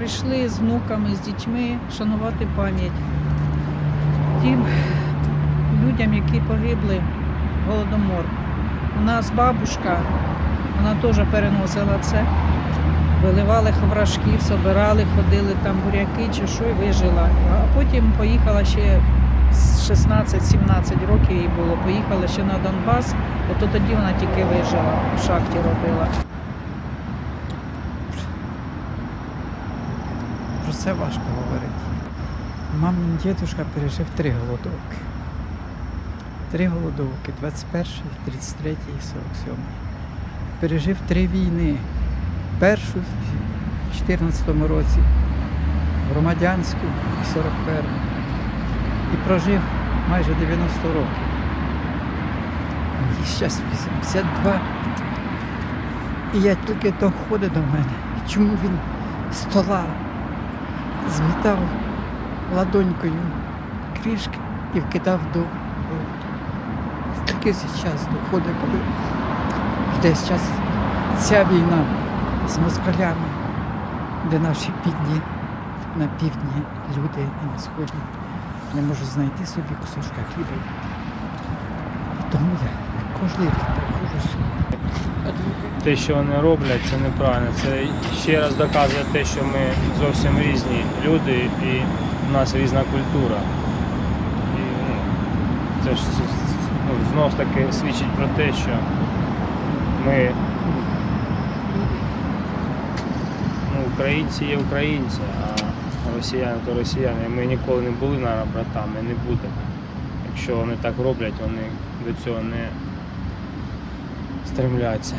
прийшли з внуками, з дітьми шанувати пам'ять тим людям, які погибли голодомор. У нас бабушка, вона теж переносила це. Виливали ховрашків, собирали, ходили там буряки чи що і вижила. А потім поїхала ще з 16-17 років їй було. Поїхала ще на Донбас, ото тоді вона тільки вижила, в шахті робила. Про це важко говорити. Мамин дідусь пережив три голодовки. Три голодовки 21, 33 і 47. Пережив три війни. Першу в 14 році, громадянську і 41. І прожив майже 90 років. Мені зараз 82. І я тільки доходить до мене, чому він стола змітав ладонькою кришки і вкидав до. Таке зараз доходить, коли йде зараз ця війна з москалями, де наші бідні на півдні люди і на сході не можуть знайти собі кусочка хліба. Тому я кожен рік. Те, що вони роблять, це неправильно. Це ще раз доказує те, що ми зовсім різні люди і в нас різна культура. І ну, це ж ну, знов таки свідчить про те, що ми ну, українці є українці, а росіяни то росіяни. Ми ніколи не були на братами, не будемо. Якщо вони так роблять, вони до цього не стремляться.